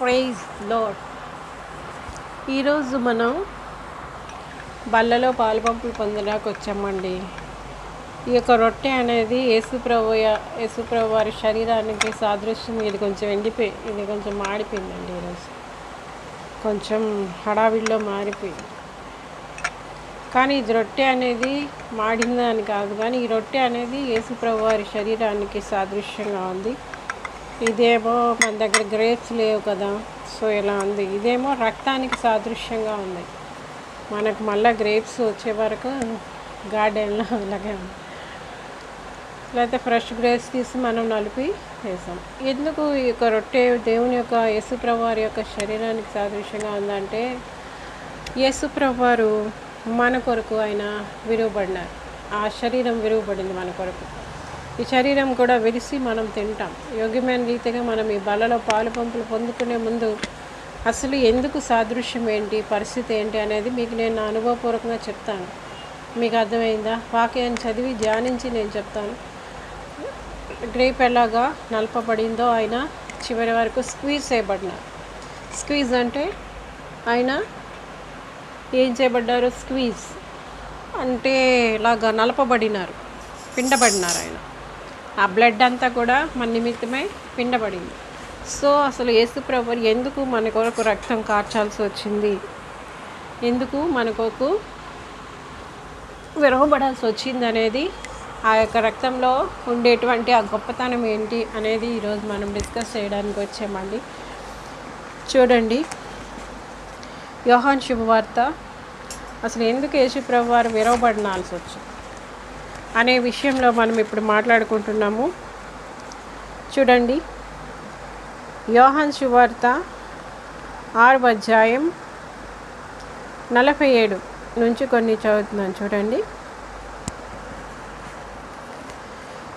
Praise load ఈరోజు మనం బల్లలో పాలుపంపులు పొందడానికి వచ్చామండి ఈ యొక్క రొట్టె అనేది యేసుప్రభు యేసుప్రభు వారి శరీరానికి సాదృశ్యం. ఇది కొంచెం ఎండిపోయి ఇది కొంచెం మాడిపోయిందండి ఈరోజు కొంచెం హడావిడిలో మారిపోయింది. కానీ ఇది రొట్టె అనేది మాడిందని కాదు. కానీ ఈ రొట్టె అనేది యేసుప్రభు వారి శరీరానికి సాదృశ్యంగా ఉంది. ఇదేమో మన దగ్గర గ్రేప్స్ లేవు కదా. సో ఇలా ఉంది. ఇదేమో రక్తానికి సాదృశ్యంగా ఉంది. మనకు మళ్ళీ గ్రేప్స్ వచ్చే వరకు గార్డెన్లో అలాగే ఉంది. లేకపోతే ఫ్రెష్ గ్రేప్స్ తీసి మనం నలిపి వేసాం. ఎందుకు ఈ యొక్క రొట్టె దేవుని యొక్క యేసుప్రభు యొక్క శరీరానికి సాదృశ్యంగా ఉందంటే యేసుప్రభు మన కొరకు ఆయన విరువబడినారు ఆ శరీరం విరువబడింది మన కొరకు. ఈ శరీరం కూడా విరిసి మనం తింటాం. యోగ్యమైన రీతిగా మనం ఈ బలలో పాలు పంపులు పొందుకునే ముందు అసలు ఎందుకు సాదృశ్యం ఏంటి పరిస్థితి ఏంటి అనేది మీకు నేను నా అనుభవపూర్వకంగా చెప్తాను. మీకు అర్థమైందా? వాక్యాన్ని చదివి ధ్యానించి నేను చెప్తాను. గ్రేప్ ఎలాగా నలపబడిందో ఆయన చివరి వరకు స్క్వీజ్ చేయబడినారు. స్క్వీజ్ అంటే ఆయన ఏం చేయబడ్డారు? స్క్వీజ్ అంటే ఇలాగా నలపబడినారు పిండబడినారు ఆయన. ఆ బ్లడ్ అంతా కూడా మన నిమిత్తమై పిండబడింది. సో అసలు యేసుప్రభు ఎందుకు మన కొరకు రక్తం కార్చాల్సి వచ్చింది? ఎందుకు మన కొరకు విరవబడాల్సి వచ్చింది అనేది ఆ యొక్క రక్తంలో ఉండేటువంటి ఆ గొప్పతనం ఏంటి అనేది ఈరోజు మనం డిస్కస్ చేయడానికి వచ్చామండి. చూడండి. యోహాన్ శుభవార్త. అసలు ఎందుకు యేసుప్రభు వారు విరవబడినాల్సి వచ్చింది? అనే విషయంలో మనం ఇప్పుడు మాట్లాడుకుంటున్నాము. చూడండి. యోహాన్ శువార్త ఆరు అధ్యాయం నలభై ఏడు నుంచి కొన్ని చదువుతున్నాను. చూడండి.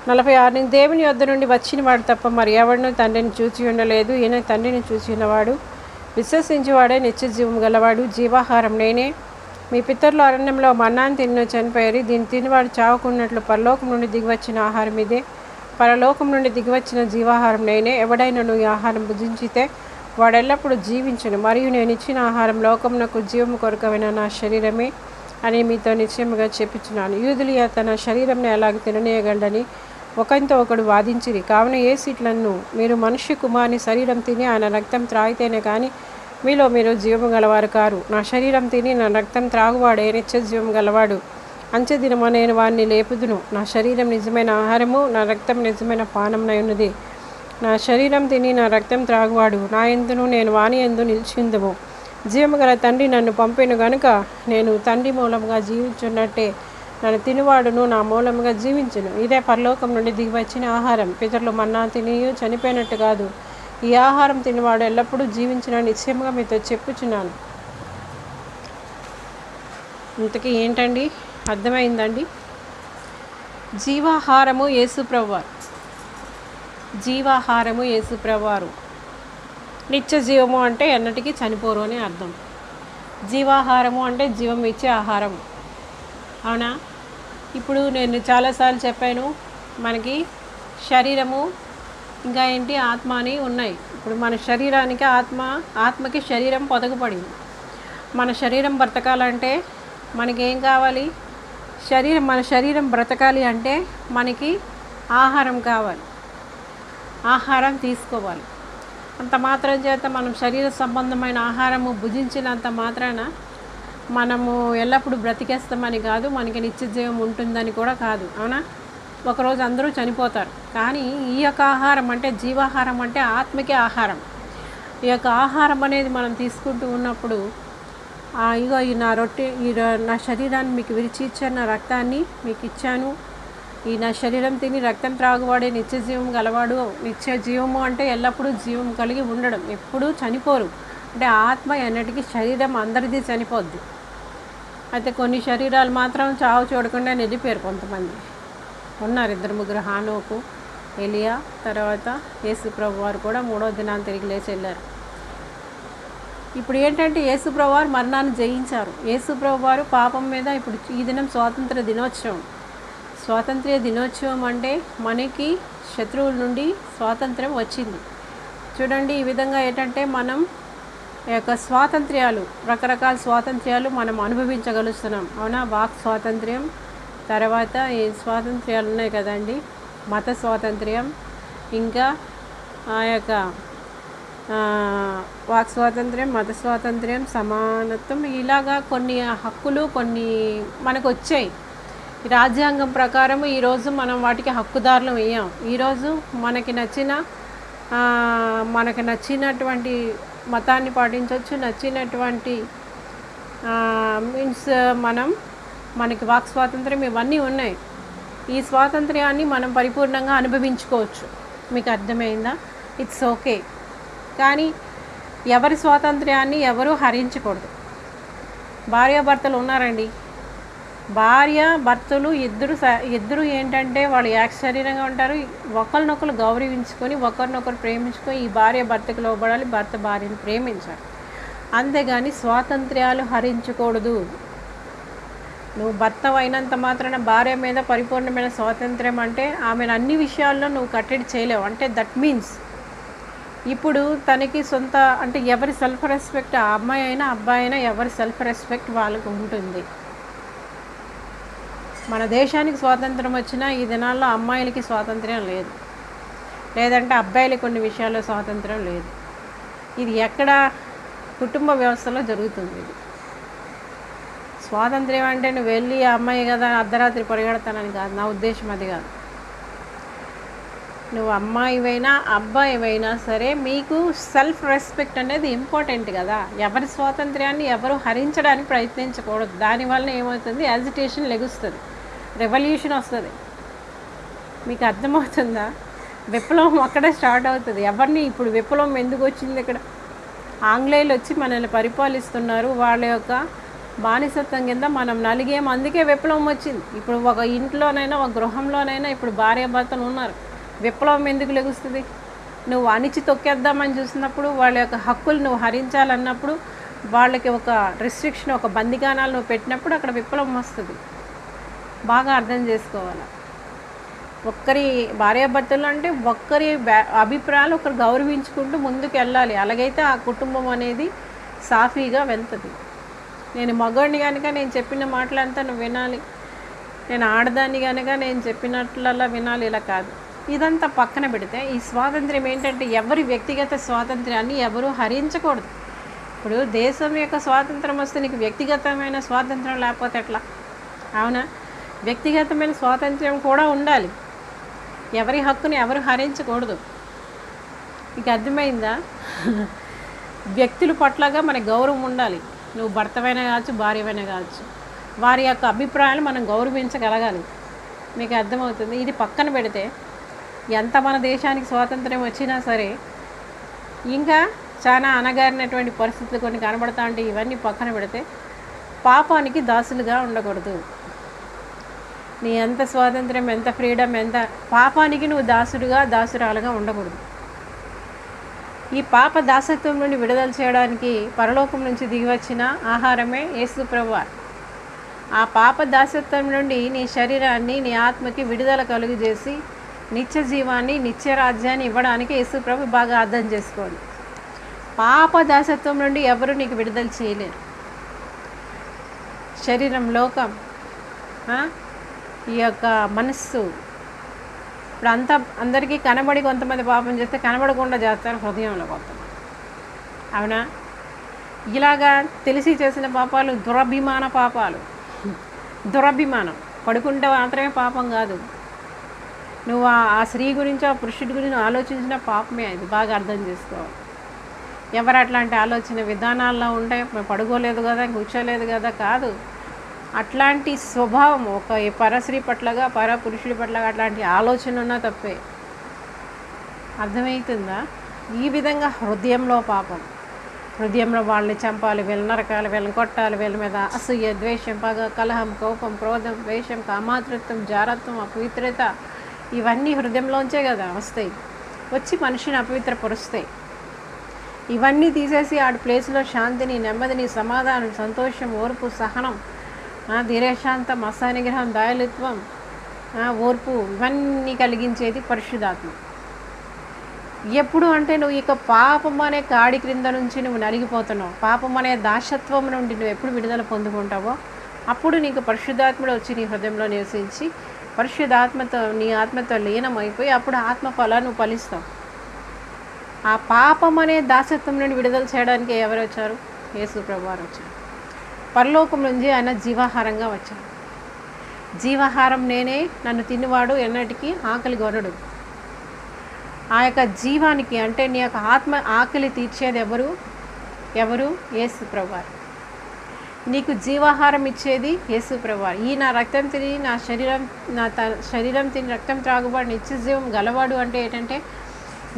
నలభై ఆరు నుంచి దేవుని వద్ద నుండి వచ్చిన వాడు తప్ప మరి ఎవరినూ తండ్రిని చూసి ఉండలేదు. ఈయన తండ్రిని చూసి ఉన్నవాడు విశ్వసించేవాడే నిత్య జీవం గలవాడు జీవాహారం నేనే. మీ పితరులు అరణ్యంలో మన్నాన్ని తిన్న చనిపోయారు. దీన్ని తినివాడు చావకున్నట్లు పరలోకం నుండి దిగివచ్చిన ఆహారం ఇదే. పరలోకం నుండి దిగివచ్చిన జీవాహారం నేనే. ఎవడైనా ఈ ఆహారం భుజించితే వాడెల్లప్పుడూ జీవించను. మరియు నేను ఇచ్చిన ఆహారం లోకమునకు జీవము కొరకమైన నా శరీరమే అని మీతో నిశ్చయముగా చెప్పుచున్నాను. యూదులియా తన శరీరంని ఎలాగ తిననేయగలడని ఒకరితో ఒకడు వాదించిరి. కావున ఏ సీట్లను మీరు మనుష్య కుమారుని శరీరం తిని ఆయన రక్తం త్రాగితేనే కానీ మీలో మీరు జీవము గలవారు కారు. నా శరీరం తిని నా రక్తం త్రాగువాడే నిత్య జీవం గలవాడు. అంచె దినమ నేను వారిని లేపుదును. నా శరీరం నిజమైన ఆహారము నా రక్తం నిజమైన పానమునై ఉన్నది. నా శరీరం తిని నా రక్తం త్రాగువాడు. నా ఎందును నేను వాని ఎందు నిలిచిందుము. జీవము గల తండ్రి నన్ను పంపిను గనుక నేను తండ్రి మూలముగా జీవించున్నట్టే నన్ను తినివాడును నా మూలముగా జీవించును. ఇదే పరలోకం నుండి దిగివచ్చిన ఆహారం. పితరులు మన్నా తినియు చనిపోయినట్టు కాదు. ఈ ఆహారం తినేవాడు ఎల్లప్పుడూ జీవించిన నిశ్చయముగా మీతో చెప్పుచున్నాను. ఇంతకీ ఏంటండి? అర్థమైందండి? జీవాహారము యేసుప్రవారు జీవాహారము యేసుప్రవారు నిత్య జీవము అంటే ఎన్నటికీ చనిపోరు అని అర్థం. జీవాహారము అంటే జీవం ఇచ్చే ఆహారం అవునా? ఇప్పుడు నేను చాలాసార్లు చెప్పాను మనకి శరీరము ఇంకా ఏంటి? ఆత్మ అని ఉన్నాయి. ఇప్పుడు మన శరీరానికి ఆత్మ ఆత్మకి శరీరం పొదగపడింది మన శరీరం బ్రతకాలంటే మనకేం కావాలి? శరీరం మన శరీరం బ్రతకాలి అంటే మనకి ఆహారం కావాలి. ఆహారం తీసుకోవాలి. అంత మాత్రం చేత మనం శరీర సంబంధమైన ఆహారము భుజించినంత మాత్రాన మనము ఎల్లప్పుడూ బ్రతికేస్తామని కాదు మనకి నిత్య జీవం ఉంటుందని కూడా కాదు. అవునా? ఒకరోజు అందరూ చనిపోతారు. కానీ ఈ యొక్క ఆహారం అంటే జీవాహారం అంటే ఆత్మకే ఆహారం. ఈ యొక్క ఆహారం అనేది మనం తీసుకుంటూ ఉన్నప్పుడు ఇగో ఈ నా రొట్టె ఈ నా శరీరాన్ని మీకు విరిచి ఇచ్చాను నా రక్తాన్ని మీకు ఇచ్చాను. ఈ నా శరీరం తిని రక్తం త్రాగువాడే నిత్య జీవం గలవాడు నిత్య జీవము అంటే ఎల్లప్పుడూ జీవం కలిగి ఉండడం. ఎప్పుడూ చనిపోరు. అంటే ఆత్మ ఎన్నటికీ శరీరం అందరిది చనిపోద్ది. అయితే కొన్ని శరీరాలు మాత్రం చావు చూడకుండా నిలిపారు కొంతమంది. ఉన్నారు ఇద్దరు ముగ్గురు హానోకు ఎలియా తర్వాత యేసుప్రభు వారు కూడా మూడో దినాన్ని తిరిగి లేచి వెళ్ళారు. ఇప్పుడు ఏంటంటే యేసుప్రభు వారు మరణాన్ని జయించారు. యేసుప్రభు వారు పాపం మీద ఇప్పుడు ఈ దినం స్వాతంత్ర దినోత్సవం. స్వాతంత్ర్య దినోత్సవం అంటే మనకి శత్రువుల నుండి స్వాతంత్రం వచ్చింది. చూడండి ఈ విధంగా ఏంటంటే మనం ఈ యొక్క స్వాతంత్ర్యాలు రకరకాల స్వాతంత్ర్యాలు మనం అనుభవించగలుగుతున్నాం అవునా? వాక్ స్వాతంత్ర్యం తర్వాత ఈ స్వాతంత్ర్యాలు ఉన్నాయి కదండి. మత స్వాతంత్ర్యం ఇంకా ఆ యొక్క వాక్ స్వాతంత్ర్యం మత స్వాతంత్ర్యం సమానత్వం ఇలాగా కొన్ని హక్కులు కొన్ని మనకు వచ్చాయి. రాజ్యాంగం ప్రకారం ఈరోజు మనం వాటికి హక్కుదారులు అయ్యాం. ఈరోజు మనకి నచ్చిన మనకు నచ్చినటువంటి మతాన్ని పాటించవచ్చు నచ్చినటువంటి మీన్స్ మనం మనకి వాక్ స్వాతంత్రం ఇవన్నీ ఉన్నాయి. ఈ స్వాతంత్ర్యాన్ని మనం పరిపూర్ణంగా అనుభవించుకోవచ్చు. మీకు అర్థమైందా? ఇట్స్ ఓకే కానీ ఎవరి స్వాతంత్ర్యాన్ని ఎవరూ హరించకూడదు. భార్యాభర్తలు ఉన్నారండి. భార్య భర్తలు ఇద్దరు స- ఇద్దరు ఏంటంటే వాళ్ళు ఏకశరీరంగా ఉంటారు. ఒకరినొకరు గౌరవించుకొని ఒకరినొకరు ప్రేమించుకొని ఈ భార్య భర్తకు లోబడాలి భర్త భార్యను ప్రేమించాలి. అంతేగాని స్వాతంత్ర్యాలు హరించకూడదు. నువ్వు భర్త అయినంత మాత్రాన భార్య మీద పరిపూర్ణమైన స్వాతంత్ర్యం అంటే ఆమెను అన్ని విషయాల్లో నువ్వు కట్టడి చేయలేవు. అంటే దట్ మీన్స్ ఇప్పుడు తనకి సొంత అంటే ఎవరి సెల్ఫ్ రెస్పెక్ట్ ఆ అమ్మాయి అయినా అబ్బాయి అయినా ఎవరి సెల్ఫ్ రెస్పెక్ట్ వాళ్ళకు ఉంటుంది. మన దేశానికి స్వాతంత్రం వచ్చినా ఈ దినాల్లో అమ్మాయిలకి స్వాతంత్ర్యం లేదు. లేదంటే అబ్బాయిలకి కొన్ని విషయాల్లో స్వాతంత్రం లేదు. ఇది ఎక్కడ కుటుంబ వ్యవస్థలో జరుగుతుంది ఇది. స్వాతంత్ర్యం అంటే నువ్వు వెళ్ళి అమ్మాయి కదా అర్ధరాత్రి పరిగెడతానని కాదు. నా ఉద్దేశం అది కాదు. నువ్వు అమ్మాయివైనా అబ్బాయివైనా సరే మీకు సెల్ఫ్ రెస్పెక్ట్ అనేది ఇంపార్టెంట్ కదా. ఎవరి స్వాతంత్ర్యాన్ని ఎవరు హరించడానికి ప్రయత్నించకూడదు. దానివల్ల ఏమవుతుంది? యాజిటేషన్ లెగుస్తుంది. రెవల్యూషన్ వస్తుంది. మీకు అర్థమవుతుందా? విప్లవం అక్కడే స్టార్ట్ అవుతుంది. ఎవరిని ఇప్పుడు విప్లవం ఎందుకు వచ్చింది ఇక్కడ? ఆంగ్లేయులు వచ్చి మనల్ని పరిపాలిస్తున్నారు. వాళ్ళ యొక్క బానిసత్వం కింద మనం నలిగేం అందుకే విప్లవం వచ్చింది. ఇప్పుడు ఒక ఇంట్లోనైనా ఒక గృహంలోనైనా ఇప్పుడు భార్యాభర్తలు ఉన్నారు. విప్లవం ఎందుకు లెగుస్తుంది? నువ్వు అణిచి తొక్కేద్దామని చూసినప్పుడు వాళ్ళ యొక్క హక్కులు నువ్వు హరించాలన్నప్పుడు వాళ్ళకి ఒక రిస్ట్రిక్షన్ ఒక బందిగానాలు నువ్వు పెట్టినప్పుడు అక్కడ విప్లవం వస్తుంది. బాగా అర్థం చేసుకోవాలి? ఒక్కరి భార్యాభర్తలు అంటే ఒక్కరి బ్యా- అభిప్రాయాలు ఒకరు గౌరవించుకుంటూ ముందుకు వెళ్ళాలి అలాగైతే ఆ కుటుంబం అనేది సాఫీగా వెళ్తుంది. నేను మగవాడిని కనుక నేను చెప్పిన మాటలంతా నువ్వు వినాలి. నేను ఆడదాన్ని కనుక నేను చెప్పినట్లలా వినాలి ఇలా కాదు. ఇదంతా పక్కన పెడితే ఈ స్వాతంత్ర్యం ఏంటంటే ఎవరి వ్యక్తిగత స్వాతంత్ర్యాన్ని ఎవరు హరించకూడదు. ఇప్పుడు దేశం యొక్క స్వాతంత్రం వస్తే నీకు వ్యక్తిగతమైన స్వాతంత్రం లేకపోతే ఎట్లా? అవునా? వ్యక్తిగతమైన స్వాతంత్ర్యం కూడా ఉండాలి. ఎవరి హక్కుని ఎవరు హరించకూడదు. నీకు అర్థమైందా? వ్యక్తుల పట్లగా మన గౌరవం ఉండాలి. నువ్వు భర్తవైనా కావచ్చు భార్యవైనా కావచ్చు వారి యొక్క అభిప్రాయాలు మనం గౌరవించగలగాలి. మీకు అర్థమవుతుంది? ఇది పక్కన పెడితే ఎంత మన దేశానికి స్వాతంత్రం వచ్చినా సరే ఇంకా చాలా అనగారినటువంటి పరిస్థితులు కొన్ని కనబడతా ఉంటే ఇవన్నీ పక్కన పెడితే పాపానికి దాసులుగా ఉండకూడదు. నీ ఎంత స్వాతంత్రం ఎంత ఫ్రీడమ్ ఎంత పాపానికి నువ్వు దాసుడుగా దాసురాలుగా ఉండకూడదు. ఈ పాప దాసత్వం నుండి విడుదల చేయడానికి పరలోకం నుంచి దిగివచ్చిన ఆహారమే యేసు ఆ పాప దాసత్వం నుండి నీ శరీరాన్ని నీ ఆత్మకి విడుదల కలుగజేసి నిత్య జీవాన్ని నిత్య రాజ్యాన్ని ఇవ్వడానికి యేసు ప్రభు బాగా అర్థం చేసుకోండి. పాప దాసత్వం నుండి ఎవరు నీకు విడుదల చేయలేరు? శరీరం లోకం ఈ యొక్క మనస్సు ఇప్పుడు అంతా అందరికీ కనబడి కొంతమంది పాపం చేస్తే కనబడకుండా చేస్తారు హృదయంలో కొంతమంది. అవునా? ఇలాగా తెలిసి చేసిన పాపాలు దురభిమాన పాపాలు. దురభిమానం. పడుకుంటే మాత్రమే పాపం కాదు. నువ్వు ఆ స్త్రీ గురించి ఆ పురుషుడి గురించి ఆలోచించిన పాపమే అది. బాగా అర్థం చేసుకోవాలి. ఎవరు అట్లాంటి ఆలోచన విధానాల్లో ఉంటే పడుకోలేదు కదా కూర్చోలేదు కదా కాదు. అట్లాంటి స్వభావం ఒక పరశ్రీ పట్లగా పర పురుషుడి పట్లగా అట్లాంటి ఆలోచన ఉన్నా తప్పే. అర్థమవుతుందా ఈ విధంగా హృదయంలో పాపం. హృదయంలో వాళ్ళని చంపాలి వీళ్ళని నరకాలి వీళ్ళని కొట్టాలి వీళ్ళ మీద అసూయ ద్వేషం పగ కలహం కోపం క్రోధం ద్వేషం కామాతృత్వం జారత్వం అపవిత్రత ఇవన్నీ హృదయంలోంచే కదా వస్తాయి. వచ్చి మనిషిని అపవిత్రపరుస్తాయి. ఇవన్నీ తీసేసి ఆడి ప్లేస్లో శాంతిని నెమ్మదిని సమాధానం సంతోషం ఓర్పు సహనం ధీరశాంతం అసహనిగ్రహం దయాళుత్వం ఆ, ఓర్పు ఇవన్నీ కలిగించేది పరిశుద్ధాత్మ. ఎప్పుడు అంటే నువ్వు ఇక పాపం అనే కాడి క్రింద నుంచి నువ్వు నలిగిపోతున్నావు. పాపం అనే దాసత్వం నుండి నువ్వు ఎప్పుడు విడుదల పొందుకుంటావో అప్పుడు నీకు పరిశుద్ధాత్ముడు వచ్చి నీ హృదయంలో నివసించి పరిశుద్ధాత్మతో నీ ఆత్మతో లీనమైపోయి అప్పుడు ఆత్మ ఫలాన్ని నువ్వు ఫలిస్తావు. ఆ పాపం అనే దాసత్వం నుండి విడుదల చేయడానికి ఎవరు వచ్చారు? యేసు ప్రభువారు వచ్చారు. పరలోకం నుంచి ఆయన జీవాహారంగా వచ్చాడు. జీవాహారం నేనే నన్ను తిన్నవాడు ఎన్నటికీ ఆకలి కొనడు. ఆ యొక్క జీవానికి అంటే నీ యొక్క ఆత్మ ఆకలి తీర్చేది ఎవరు? ఎవరు? యేసు ప్రభువారు. నీకు జీవాహారం ఇచ్చేది యేసు ప్రభువారు. ఈ నా రక్తం తిని నా శరీరం నా త శరీరం తిని రక్తం త్రాగుబాటు నిత్య జీవం గలవాడు అంటే ఏంటంటే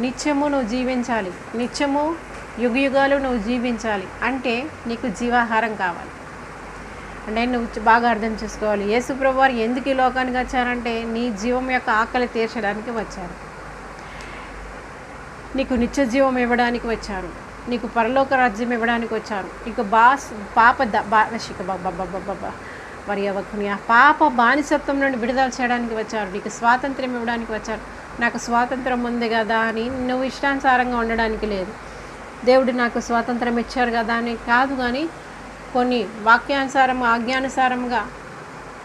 నిత్యము నువ్వు జీవించాలి. నిత్యము యుగ యుగాలు నువ్వు జీవించాలి. అంటే నీకు జీవాహారం కావాలి. అంటే నువ్వు బాగా అర్థం చేసుకోవాలి. యేసుప్రభు వారు ఎందుకు ఈ లోకానికి వచ్చారంటే నీ జీవం యొక్క ఆకలి తీర్చడానికి వచ్చారు. నీకు నిత్య జీవం ఇవ్వడానికి వచ్చారు. నీకు పరలోక రాజ్యం ఇవ్వడానికి వచ్చారు. నీకు బాస్ పాప ద బాషిక బాబా మరి అవకుని ఆ పాప బానిసత్వం నుండి విడుదల చేయడానికి వచ్చారు. నీకు స్వాతంత్రం ఇవ్వడానికి వచ్చారు. నాకు స్వాతంత్రం ఉంది కదా అని నువ్వు ఇష్టానుసారంగా ఉండడానికి లేదు. దేవుడు నాకు స్వాతంత్రం ఇచ్చారు కదా అని కాదు కానీ కొన్ని వాక్యానుసారం ఆజ్ఞానుసారంగా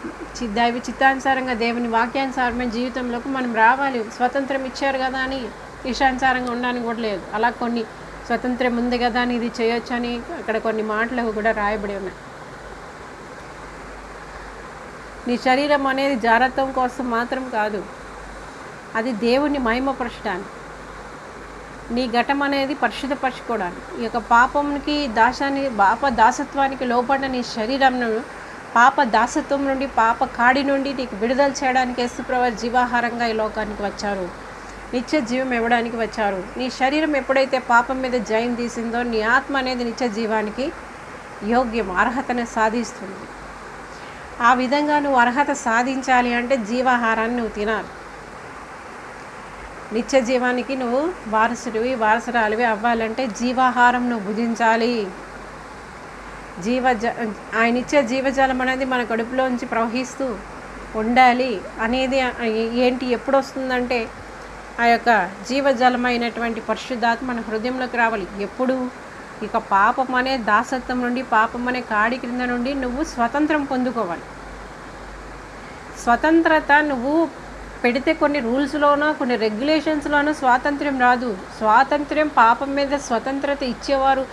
చి- దైవ చిత్తానుసారంగా దేవుని వాక్యానుసారమైన జీవితంలోకి మనం రావాలి. స్వతంత్రం ఇచ్చారు కదా అని ఇష్టానుసారంగా ఉండడానికి కూడా లేదు. అలా కొన్ని స్వతంత్రం ఉంది కదా అని ఇది చేయొచ్చు అని అక్కడ కొన్ని మాటలు కూడా రాయబడి ఉన్నాయి. నీ శరీరం అనేది జారత్వం కోసం మాత్రం కాదు. అది దేవుని మహిమపరచడానికి. నీ ఘటం అనేది పరిశుద్ధపరచుకోవడానికి ఈ యొక్క పాపంకి దాసాన్ని పాప దాసత్వానికి లోపడిన నీ శరీరంను పాప దాసత్వం నుండి పాప కాడి నుండి నీకు విడుదల చేయడానికి యేసుప్రభు జీవాహారంగా ఈ లోకానికి వచ్చారు. నిత్య జీవం ఇవ్వడానికి వచ్చారు. నీ శరీరం ఎప్పుడైతే పాపం మీద జయం తీసిందో నీ ఆత్మ అనేది నిత్య జీవానికి యోగ్యం అర్హతను సాధిస్తుంది. ఆ విధంగా నువ్వు అర్హత సాధించాలి అంటే జీవాహారాన్ని నువ్వు తినాలి. నిత్య జీవానికి నువ్వు వారసుడివి వారసురాలివి అవ్వాలంటే జీవాహారం నువ్వు భుజించాలి. జీవ ఆయన ఇచ్చే జీవజలం అనేది మన కడుపులోంచి ప్రవహిస్తూ ఉండాలి అనేది ఏంటి ఎప్పుడు వస్తుందంటే ఆ యొక్క జీవజలమైనటువంటి పరిశుద్ధాత్మ మన హృదయంలోకి రావాలి. ఎప్పుడు? ఇక పాపం అనే దాసత్వం నుండి పాపం అనే కాడి క్రింద నుండి నువ్వు స్వతంత్రం పొందుకోవాలి. స్వతంత్రత నువ్వు పెడితే కొన్ని రూల్స్లోనో కొన్ని రెగ్యులేషన్స్లోనో స్వాతంత్ర్యం రాదు. స్వాతంత్ర్యం పాపం మీద స్వతంత్రత ఇచ్చేవారు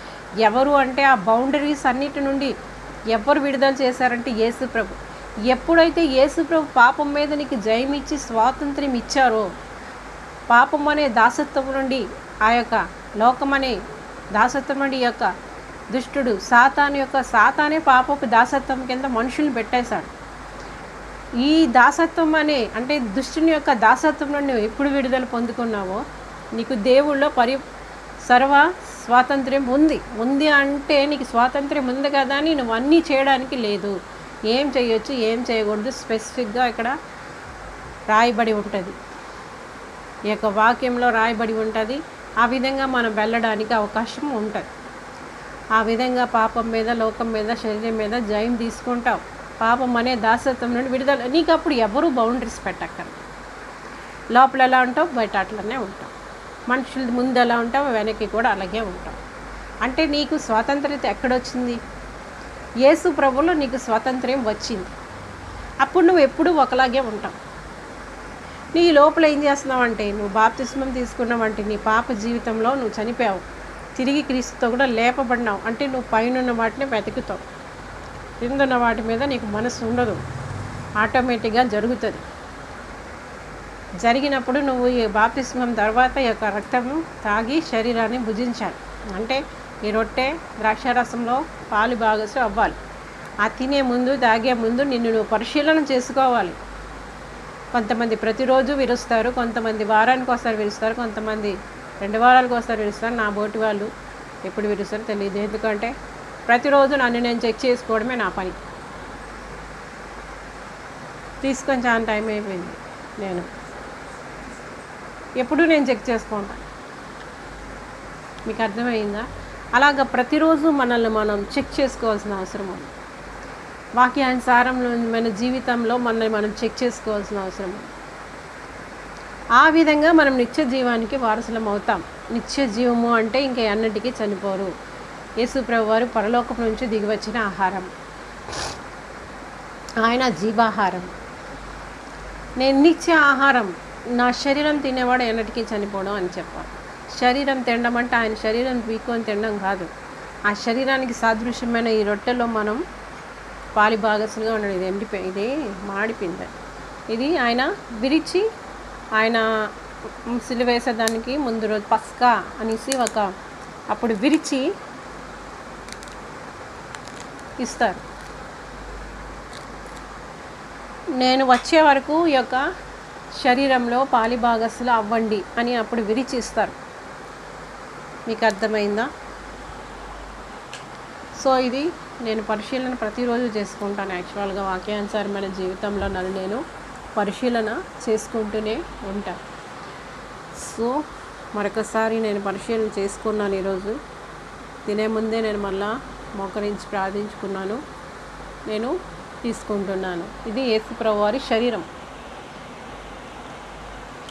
ఎవరు అంటే ఆ బౌండరీస్ అన్నిటి నుండి ఎవరు విడుదల చేశారంటే యేసు ప్రభు ఎప్పుడైతే యేసు ప్రభు పాపం మీద నీకు జయం ఇచ్చి స్వాతంత్ర్యం ఇచ్చారో పాపం అనే దాసత్వం నుండి ఆ యొక్క లోకం అనే దాసత్వం నుండి యొక్క దుష్టుడు సాతాను యొక్క సాతానే పాపపు దాసత్వం కింద మనుషుల్ని పెట్టేశాడు. ఈ దాసత్వం అనే అంటే దుష్టుని యొక్క దాసత్వం నుండి నువ్వు ఎప్పుడు విడుదల పొందుకున్నావో నీకు దేవుళ్ళో పరి సర్వ స్వాతంత్ర్యం ఉంది. ఉంది అంటే నీకు స్వాతంత్ర్యం ఉంది కదా అని నువ్వు అన్నీ చేయడానికి లేదు. ఏం చేయొచ్చు ఏం చేయకూడదు స్పెసిఫిక్గా ఇక్కడ రాయబడి ఉంటుంది. ఈ యొక్క వాక్యంలో రాయబడి ఉంటుంది. ఆ విధంగా మనం వెళ్ళడానికి అవకాశం ఉంటుంది. ఆ విధంగా పాపం మీద లోకం మీద శరీరం మీద జయం తీసుకుంటావు పాపం అనే దాసత్వం నుండి విడుదల నీకు అప్పుడు ఎవరు బౌండరీస్ పెట్టక్కర్ లోపల ఎలా ఉంటావు? బయట అట్లనే ఉంటావు. మనుషుల ముందు ఎలా ఉంటావు? వెనక్కి కూడా అలాగే ఉంటావు. అంటే నీకు స్వాతంత్రత ఎక్కడొచ్చింది? యేసు ప్రభులో నీకు స్వాతంత్ర్యం వచ్చింది. అప్పుడు నువ్వు ఎప్పుడూ ఒకలాగే ఉంటావు. నీ లోపల ఏం చేస్తున్నావు అంటే నువ్వు బాప్తిస్మం తీసుకున్నావంటే నీ పాప జీవితంలో నువ్వు చనిపోయావు. తిరిగి క్రీస్తుతో కూడా లేపబడినావు. అంటే నువ్వు పైన వాటిని వెతుకుతావు. కిందున్న వాటి మీద నీకు మనసు ఉండదు. ఆటోమేటిక్గా జరుగుతుంది. జరిగినప్పుడు నువ్వు ఈ బాప్తిస్మం తర్వాత ఈ యొక్క రక్తము తాగి శరీరాన్ని భుజించాలి. అంటే ఈ రొట్టె ద్రాక్షారసంలో పాలు భాగస్సు అవ్వాలి. ఆ తినే ముందు తాగే ముందు నిన్ను నువ్వు పరిశీలన చేసుకోవాలి. కొంతమంది ప్రతిరోజు విరుస్తారు కొంతమంది వారానికి ఒకసారి విరుస్తారు కొంతమంది రెండు వారాలకు ఒకసారి విరుస్తారు. నా బోటి వాళ్ళు ఎప్పుడు విరుస్తారో తెలియదు ఎందుకంటే ప్రతిరోజు నన్ను నేను చెక్ చేసుకోవడమే నా పని. తీసుకొని చాలా టైం అయిపోయింది నేను. ఎప్పుడు నేను చెక్ చేసుకుంటాను మీకు అర్థమైందా? అలాగ ప్రతిరోజు మనల్ని మనం చెక్ చేసుకోవాల్సిన అవసరం ఉంది. వాక్యానుసారంలో మన జీవితంలో మనల్ని మనం చెక్ చేసుకోవాల్సిన అవసరం ఉంది. ఆ విధంగా మనం నిత్య జీవానికి వారసులం అవుతాం. నిత్య జీవము అంటే ఇంకా అన్నిటికీ చనిపోరు. యేసుప్రభు వారు పరలోకం నుంచి దిగివచ్చిన ఆహారం. ఆయన జీవాహారం. నేను నిత్య ఆహారం. నా శరీరం తినేవాడు ఎన్నటికీ చనిపోవడం అని చెప్పాను శరీరం తినడం అంటే ఆయన శరీరం పీక్కొని తినడం కాదు. ఆ శరీరానికి సాదృశ్యమైన ఈ రొట్టెలో మనం పాలి భాగస్సులుగా ఉండడం. ఇది ఎండిపోయి ఇది మాడిపింద ఇది ఆయన విరిచి ఆయన సిలివేసేదానికి ముందు రోజు పస్కా అనేసి ఒక అప్పుడు విరిచి ఇస్తారు. నేను వచ్చే వరకు ఈ యొక్క శరీరంలో పాలిభాగస్సులు అవ్వండి అని అప్పుడు విరిచి ఇస్తారు మీకు అర్థమైందా? సో ఇది నేను పరిశీలన ప్రతిరోజు చేసుకుంటాను. యాక్చువల్గా వాక్యానుసారమైన జీవితంలో నన్ను నేను పరిశీలన చేసుకుంటూనే ఉంటాను సో మరొకసారి నేను పరిశీలన చేసుకున్నాను ఈరోజు. తినే ముందే నేను మళ్ళీ మోకరించి ప్రార్థించుకున్నాను. నేను తీసుకుంటున్నాను. ఇది యేసు వారి శరీరం.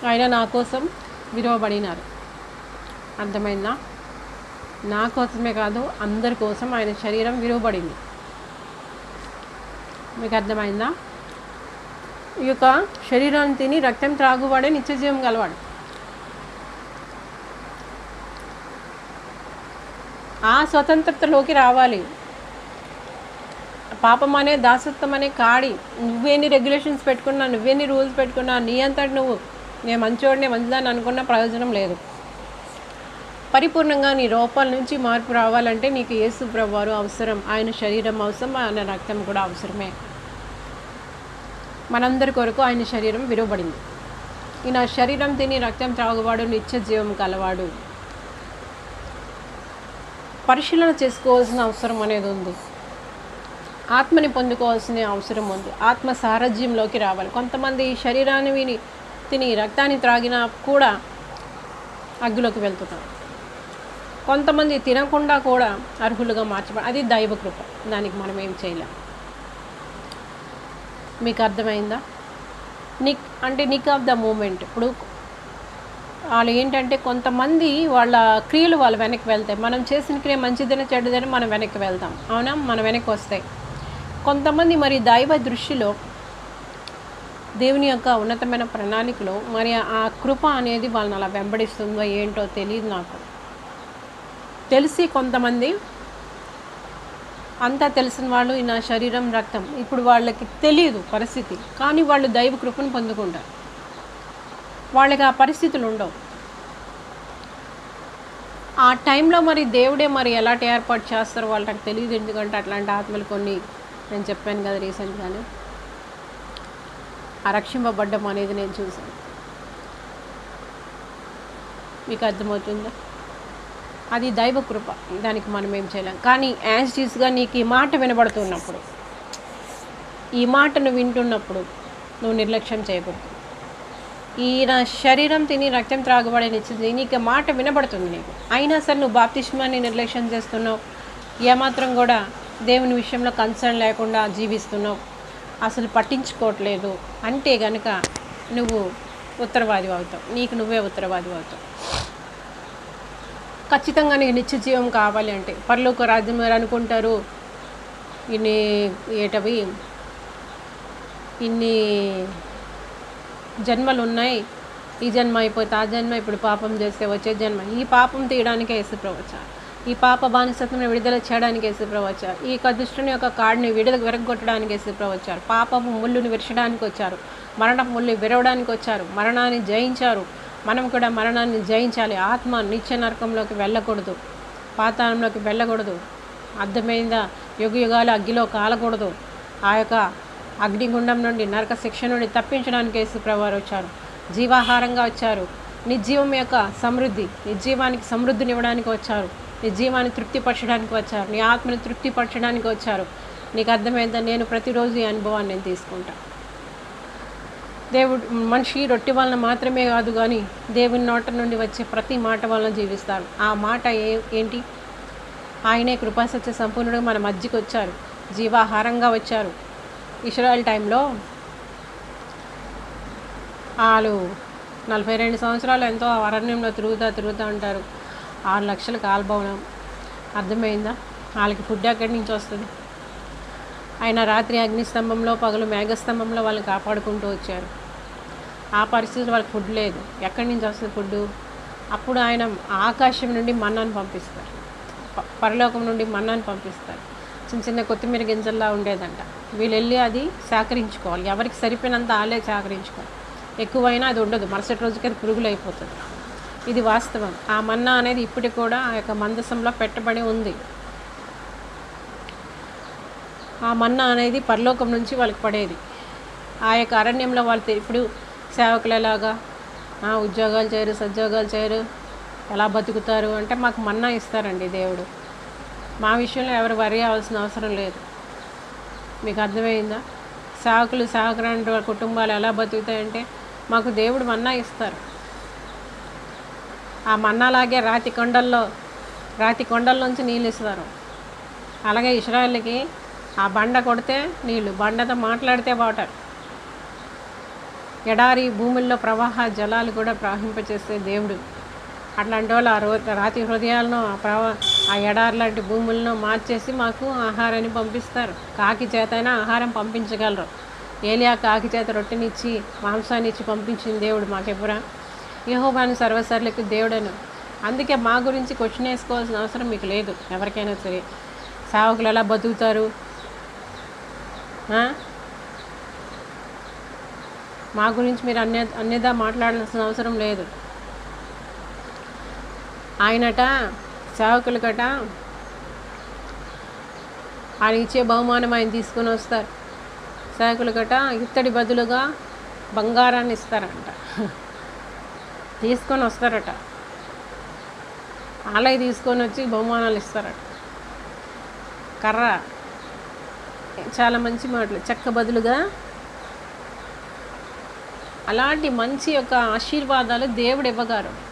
ఆయన నా కోసం విలువబడినారు అర్థమైందా? నా కోసమే కాదు అందరి కోసం ఆయన శరీరం విలువబడింది మీకు అర్థమైందా? ఈ యొక్క శరీరాన్ని తిని రక్తం త్రాగువాడే నిత్యజీవం గలవాడు. ఆ స్వతంత్రతలోకి రావాలి. పాపం అనే దాసత్వం అనే కాడి నువ్వేన్ని రెగ్యులేషన్స్ పెట్టుకున్నా నువ్వేన్ని రూల్స్ పెట్టుకున్నా నీ అంతటి నువ్వు నేను మంచోడిని మంచిదాన్ని అనుకున్న ప్రయోజనం లేదు. పరిపూర్ణంగా నీ లోపాల నుంచి మార్పు రావాలంటే నీకు యేసు ప్రభువారు అవసరం. ఆయన శరీరం అవసరం ఆయన రక్తం కూడా అవసరమే. మనందరి కొరకు ఆయన శరీరం విలువబడింది ఈ నా శరీరం తిని రక్తం త్రాగువాడు నిత్య జీవం కలవాడు. పరిశీలన చేసుకోవాల్సిన అవసరం అనేది ఉంది. ఆత్మని పొందుకోవాల్సిన అవసరం ఉంది. ఆత్మ సారథ్యంలోకి రావాలి. కొంతమంది శరీరాన్ని విని తిని రక్తాన్ని త్రాగినా కూడా అగ్గిలోకి వెళ్తున్నారు. కొంతమంది తినకుండా కూడా అర్హులుగా మార్చబడి అది దైవ కృప. దానికి మనం ఏం చేయలేం. మీకు అర్థమైందా? నిక్ అంటే నిక్ ఆఫ్ ద మూమెంట్. ఇప్పుడు వాళ్ళు ఏంటంటే కొంతమంది వాళ్ళ క్రియలు వాళ్ళు వెనక్కి వెళ్తాయి. మనం చేసిన క్రియ మంచిదైనా చెడ్డదైనా మనం వెనక్కి వెళ్తాం. అవునా? మనం వెనక్కి వస్తాయి. కొంతమంది మరి దైవ దృష్టిలో దేవుని యొక్క ఉన్నతమైన ప్రణాళికలో మరి ఆ కృప అనేది వాళ్ళని అలా వెంబడిస్తుందో ఏంటో తెలియదు నాకు. తెలిసి కొంతమంది అంతా తెలిసిన వాళ్ళు నా శరీరం రక్తం. ఇప్పుడు వాళ్ళకి తెలియదు పరిస్థితి. కానీ వాళ్ళు దైవ కృపను పొందుకుంటారు. వాళ్ళకి ఆ పరిస్థితులు ఉండవు. ఆ టైంలో మరి దేవుడే మరి ఎలాంటి ఏర్పాటు చేస్తారో వాళ్ళకి తెలియదు. ఎందుకంటే అట్లాంటి ఆత్మలు కొన్ని నేను చెప్పాను కదా రీసెంట్గానే. ఆ రక్షింపబడ్డం అనేది నేను చూశాను. మీకు అర్థమవుతుందా? అది దైవ కృప. దానికి మనం ఏం చేయలేం. కానీ యాజ్ టీస్గా నీకు ఈ మాట వినబడుతున్నప్పుడు ఈ మాటను వింటున్నప్పుడు నువ్వు నిర్లక్ష్యం చేయకూడదు. ఈ నా శరీరం తిని రక్తం త్రాగుబడి నిశ్చితి. నీకు మాట వినబడుతుంది నీకు. అయినా సరే నువ్వు బాప్తిష్మాన్ని నిర్లక్ష్యం చేస్తున్నావు. ఏమాత్రం కూడా దేవుని విషయంలో కన్సర్న్ లేకుండా జీవిస్తున్నావు. అసలు పట్టించుకోవట్లేదు. అంటే గనుక నువ్వు ఉత్తరవాది అవుతావు. నీకు నువ్వే ఉత్తరవాది అవుతావు. ఖచ్చితంగా నీకు నిత్య జీవం కావాలి అంటే. పర్లోక రాజ్యం మీరు అనుకుంటారు ఇన్ని ఏటవి ఇన్ని జన్మలు ఉన్నాయి ఈ జన్మ అయిపోతే ఆ జన్మ ఇప్పుడు పాపం చేస్తే వచ్చే జన్మ. ఈ పాపం తీయడానికే యేసుప్రభు వచ్చారు. ఈ పాప బానిసత్వం విడుదల చేయడానికి యేసుప్రభు వచ్చారు. ఈ యొక్క దుష్టుని యొక్క కాడిని విడుదల విరగొట్టడానికి యేసుప్రభు వచ్చారు. పాపపు ముళ్ళుని విరచడానికి వచ్చారు. మరణపు ముళ్ళు విరవడానికి వచ్చారు. మరణాన్ని జయించారు. మనం కూడా మరణాన్ని జయించాలి. ఆత్మ నిత్య నరకంలోకి వెళ్ళకూడదు. పాతాళంలోకి వెళ్ళకూడదు. అర్థమైందా? యుగ యుగాలు అగ్గిలో కాలకూడదు. ఆ యొక్క అగ్నిగుండం నుండి నరక శిక్ష నుండి తప్పించడానికి యేసుప్రభువారు వచ్చారు. జీవాహారంగా వచ్చారు. నిర్జీవం యొక్క సమృద్ధి నిర్జీవానికి సమృద్ధినివ్వడానికి వచ్చారు. నీ జీవాన్ని తృప్తిపరచడానికి వచ్చారు. నీ ఆత్మని తృప్తిపరచడానికి వచ్చారు. నీకు అర్థమైందా? నేను ప్రతిరోజు ఈ అనుభవాన్ని నేను తీసుకుంటాను దేవుడు మనిషి రొట్టె వలన మాత్రమే కాదు కానీ దేవుని నోట నుండి వచ్చే ప్రతి మాట వలన జీవిస్తారు ఆ మాట ఏ ఏంటి? ఆయనే కృపాసత్య సంపూర్ణుడు మన మధ్యకి వచ్చారు. జీవాహారంగా వచ్చారు. ఇస్రాయల్ టైంలో వాళ్ళు నలభై రెండు సంవత్సరాలు ఎంతో ఆ అరణ్యంలో తిరుగుతూ తిరుగుతూ ఉంటారు. ఆరు లక్షల కాల్భవనం అర్థమైందా? వాళ్ళకి ఫుడ్ ఎక్కడి నుంచి వస్తుంది? ఆయన రాత్రి అగ్నిస్తంభంలో పగలు మేఘస్తంభంలో వాళ్ళని కాపాడుకుంటూ వచ్చారు. ఆ పరిస్థితుల్లో వాళ్ళకి ఫుడ్ లేదు. ఎక్కడి నుంచి వస్తుంది ఫుడ్ అప్పుడు ఆయన ఆకాశం నుండి మన్నాను పంపిస్తారు. పరలోకం నుండి మన్నాను పంపిస్తారు. చిన్న చిన్న కొత్తిమీర గింజల్లా ఉండేదంట. వీళ్ళు వెళ్ళి అది సేకరించుకోవాలి. ఎవరికి సరిపోయినంత వాళ్ళే సేకరించుకోవాలి. ఎక్కువైనా అది ఉండదు. మరుసటి రోజుకి అది పురుగులు అయిపోతుంది ఇది వాస్తవం. ఆ మన్నా అనేది ఇప్పటికి కూడా ఆ యొక్క మందసంలో పెట్టబడి ఉంది. ఆ మన్నా అనేది పరలోకం నుంచి వాళ్ళకి పడేది. ఆ యొక్క అరణ్యంలో వాళ్ళు ఇప్పుడు సేవకులు ఎలాగా ఆ, ఉద్యోగాలు చేయరు సద్యోగాలు చేయరు ఎలా బతుకుతారు అంటే మాకు మన్నా ఇస్తారండి దేవుడు. మా విషయంలో ఎవరు వరి అవ్వాల్సిన అవసరం లేదు. మీకు అర్థమైందా? సాకులు సేవకురాని కుటుంబాలు ఎలా బతుకుతాయంటే మాకు దేవుడు మన్నా ఇస్తారు. ఆ మన్నాలాగే రాతి కొండల్లో రాతి కొండల్లోంచి నీళ్ళు ఇస్తారు. అలాగే ఇస్రాయల్కి ఆ బండ కొడితే నీళ్ళు బండతో మాట్లాడితే వాటర్. ఎడారి భూముల్లో ప్రవాహ జలాలు కూడా ప్రవహింపచేస్తే దేవుడు. అట్లాంటి వాళ్ళు ఆ రో రాతి హృదయాలను ఆ ప్రవా ఆ ఎడారి లాంటి భూములను మార్చేసి మాకు ఆహారాన్ని పంపిస్తారు. కాకి చేతైనా ఆహారం పంపించగలరు. ఏలియా కాకి చేత రొట్టెనిచ్చి మాంసాన్ని ఇచ్చి పంపించింది దేవుడు మాకెప్పురా? యహోబాను సర్వసర్లకు దేవుడను. అందుకే మా గురించి క్వశ్చన్ వేసుకోవాల్సిన అవసరం మీకు లేదు. ఎవరికైనా సరే. సేవకులు ఎలా బతుకుతారు? మా గురించి మీరు అన్య అన్యదా మాట్లాడాల్సిన అవసరం లేదు. ఆయనట సేవకులకట ఆయన ఇచ్చే బహుమానం ఆయన తీసుకొని వస్తారు. సేవకులకట ఇత్తడి బదులుగా బంగారాన్ని ఇస్తారంట. తీసుకొని వస్తారట. ఆలయ తీసుకొని వచ్చి బహుమానాలు ఇస్తారట. కర్ర. చాలా మంచి మాటలు. చెక్క బదులుగా అలాంటి మంచి యొక్క ఆశీర్వాదాలు దేవుడు ఇవ్వగారు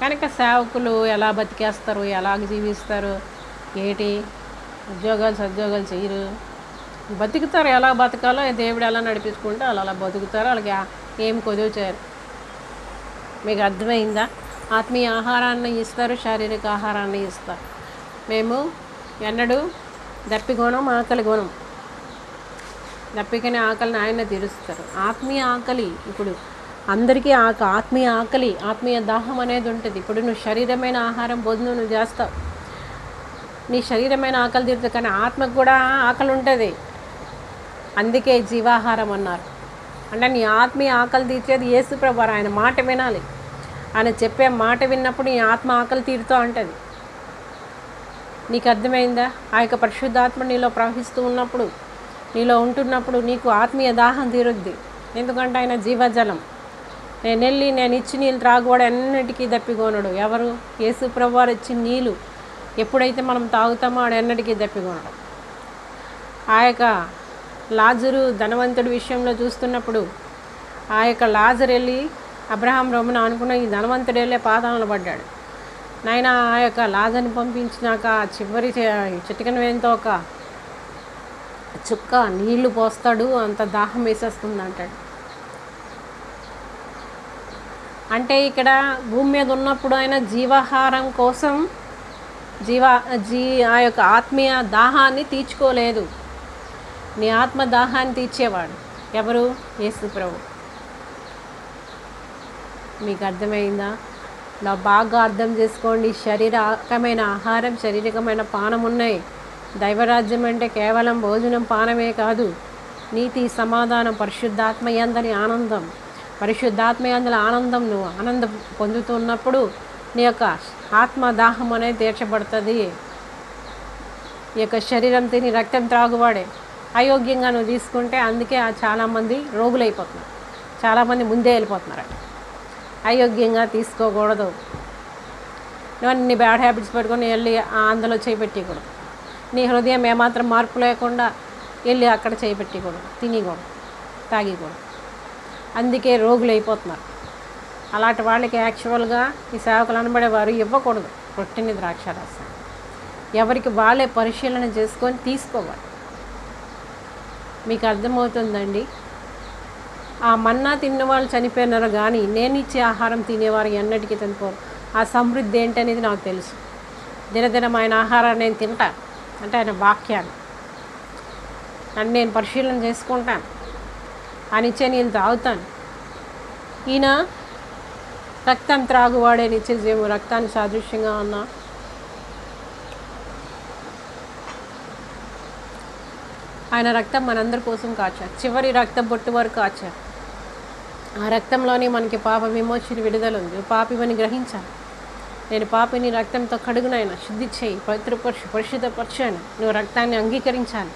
కనుక సేవకులు ఎలా బతికేస్తారు ఎలాగ జీవిస్తారు ఏటి? ఉద్యోగాలు సద్యోగాలు చేయరు. బతుకుతారు ఎలా బతకాలో దేవుడు ఎలా నడిపించుకుంటే అలా అలా బతుకుతారు వాళ్ళకి ఏం కొదువు చేయరు. మీకు అర్థమైందా? ఆత్మీయ ఆహారాన్ని ఇస్తారు శారీరక ఆహారాన్ని ఇస్తారు. మేము ఎన్నడూ దప్పిగోణం ఆకలి గుణం దప్పికని ఆకలిని ఆయన తీరుస్తారు. ఆత్మీయ ఆకలి ఇప్పుడు అందరికీ ఆక ఆత్మీయ ఆకలి ఆత్మీయ దాహం అనేది ఉంటుంది. ఇప్పుడు నువ్వు శరీరమైన ఆహారం భోజనం నువ్వు చేస్తావు. నీ శరీరమైన ఆకలి తీరుతుంది కానీ ఆత్మకు కూడా ఆకలి ఉంటుంది. అందుకే జీవాహారం అన్నారు. అంటే నీ ఆత్మీయ ఆకలి తీర్చేది యేసు ఆయన మాట వినాలి. ఆయన చెప్పే మాట విన్నప్పుడు నీ ఆత్మ ఆకలి తీరుతూ ఉంటుంది. నీకు అర్థమైందా? ఆ యొక్క పరిశుద్ధాత్మ నీలో ప్రవహిస్తూ ఉన్నప్పుడు నీలో ఉంటున్నప్పుడు నీకు ఆత్మీయ దాహం తీరుద్ది. ఎందుకంటే ఆయన జీవజలం. నేను వెళ్ళి నేను ఇచ్చి నీళ్ళు త్రాగువాడు ఎన్నటికీ దప్పిగోనడు ఎవరు? యేసు ప్రభువారు ఇచ్చిన నీళ్ళు ఎప్పుడైతే మనం తాగుతామో ఆడు ఎన్నటికీ దప్పిగోనడు ఆ యొక్క లాజరు ధనవంతుడి విషయంలో చూస్తున్నప్పుడు ఆ యొక్క లాజర్ వెళ్ళి అబ్రహాం రొమ్మను అనుకున్న ఈ ధనవంతుడు వెళ్ళే పాదాలను పడ్డాడు. నాయన ఆ యొక్క లాజర్ని పంపించినాక ఆ చివరి చిటికన వేంతో ఒక చుక్క నీళ్ళు పోస్తాడు అంత దాహం వేసేస్తుంది అంటాడు. అంటే ఇక్కడ భూమి మీద ఉన్నప్పుడు ఆయన జీవాహారం కోసం జీవ జీ ఆ యొక్క ఆత్మీయ దాహాన్ని తీర్చుకోలేదు. నీ ఆత్మ దాహాన్ని తీర్చేవాడు ఎవరు? యేసు ప్రభు. మీకు అర్థమైందా? ఇలా బాగా అర్థం చేసుకోండి. శరీరకమైన ఆహారం శారీరకమైన పానం ఉన్నాయి. దైవరాజ్యం అంటే కేవలం భోజనం పానమే కాదు. నీతి సమాధానం పరిశుద్ధాత్మ ఎందని ఆనందం. పరిశుద్ధాత్మయందుల ఆనందం నువ్వు ఆనందం పొందుతున్నప్పుడు నీ యొక్క ఆత్మ దాహం అనేది తీర్చబడుతుంది. ఈ యొక్క శరీరం తిని రక్తం త్రాగువాడే అయోగ్యంగా నువ్వు తీసుకుంటే అందుకే చాలామంది రోగులైపోతున్నారు. చాలామంది ముందే వెళ్ళిపోతున్నారు. అయోగ్యంగా తీసుకోకూడదు. నువ్వు అన్ని బ్యాడ్ హ్యాబిట్స్ పెట్టుకొని వెళ్ళి అందులో చేపెట్టకూడదు. నీ హృదయం ఏమాత్రం మార్పు లేకుండా వెళ్ళి అక్కడ చేపెట్టకూడదు. తినకూడదు. తాగకూడదు. అందుకే రోగులు అయిపోతున్నారు అలాంటి వాళ్ళకి యాక్చువల్గా ఈ సేవకులు అనబడేవారు ఇవ్వకూడదు. రొట్టెని ద్రాక్షారసం. ఎవరికి వాళ్ళే పరిశీలన చేసుకొని తీసుకోవాలి. మీకు అర్థమవుతుందండి? ఆ మన్నా తిన్న వాళ్ళు చనిపోయినారు కానీ నేను ఇచ్చే ఆహారం తినేవారు ఎన్నటికీ చనిపోరు ఆ సమృద్ధి ఏంటనేది నాకు తెలుసు. దినదినం ఆయన ఆహారాన్ని నేను తింటాను. అంటే ఆయన వాక్యాన్ని. నన్ను నేను పరిశీలన చేసుకుంటాను. ఆయన ఇచ్చే నేను తాగుతాను. ఈయన రక్తం త్రాగువాడే నిత్య రక్తాన్ని సాదృశ్యంగా ఉన్నా ఆయన రక్తం మనందరి కోసం కాచారు. చివరి రక్తం బొట్టు వరకు కాచారు. ఆ రక్తంలోనే మనకి పాప విమోచన విడుదల ఉంది. పాపివని గ్రహించాలి. నేను పాపిని రక్తంతో కడుగునైనా శుద్ధి చేయి పవిత్రపరచు పరిశుద్ధపరచాను నువ్వు రక్తాన్ని అంగీకరించాలి.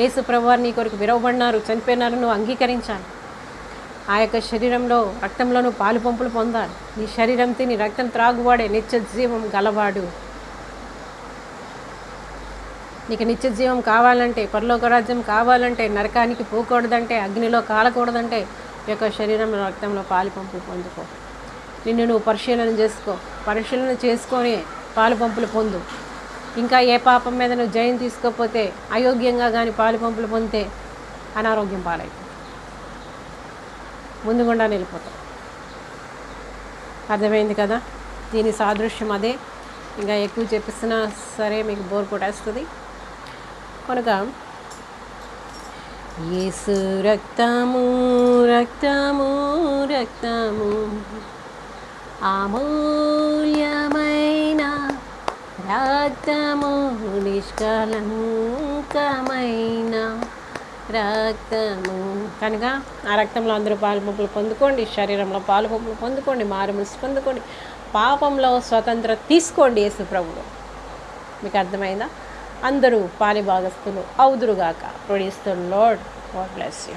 యేసు ప్రభువారు నీ కొరకు విరవబడినారు చనిపోయినారు నువ్వు అంగీకరించాలి. ఆ యొక్క శరీరంలో రక్తంలో నువ్వు పాలు పంపులు పొందాలి. నీ శరీరం తిని రక్తం త్రాగువాడే నిత్య జీవం గలవాడు. నీకు నిత్య జీవం కావాలంటే పరలోక రాజ్యం కావాలంటే నరకానికి పోకూడదంటే అగ్నిలో కాలకూడదంటే ఈ యొక్క శరీరంలో రక్తంలో పాలు పంపులు పొందుకో. నిన్ను నువ్వు పరిశీలన చేసుకో. పరిశీలన చేసుకొని పాలు పంపులు పొందు. ఇంకా ఏ పాపం మీద నువ్వు జయం తీసుకోకపోతే అయోగ్యంగా కానీ పాలు పంపులు పొందితే అనారోగ్యం పాలైపోతుంది ముందుగుండా వెళ్ళిపోతాం అర్థమైంది కదా? దీని సాదృశ్యం అదే. ఇంకా ఎక్కువ చెప్పిస్తున్నా సరే మీకు బోర్ కొట్టేస్తుంది. కనుక యేసు రక్తము రక్తము రక్తము. అమూల్యమైన రక్తము నిష్కలంకమైన రక్తము కనుక ఆ రక్తంలో అందరూ పాలు పంపులు పొందుకోండి శరీరంలో పాలు పంపులు పొందుకోండి మారుమనసు పొందుకోండి పాపంలో స్వతంత్ర తీసుకోండి యేసు ప్రభుడు మీకు అర్థమైందా? అందరూ పాలి భాగస్థులు అవుదురుగాక produce the lord God bless you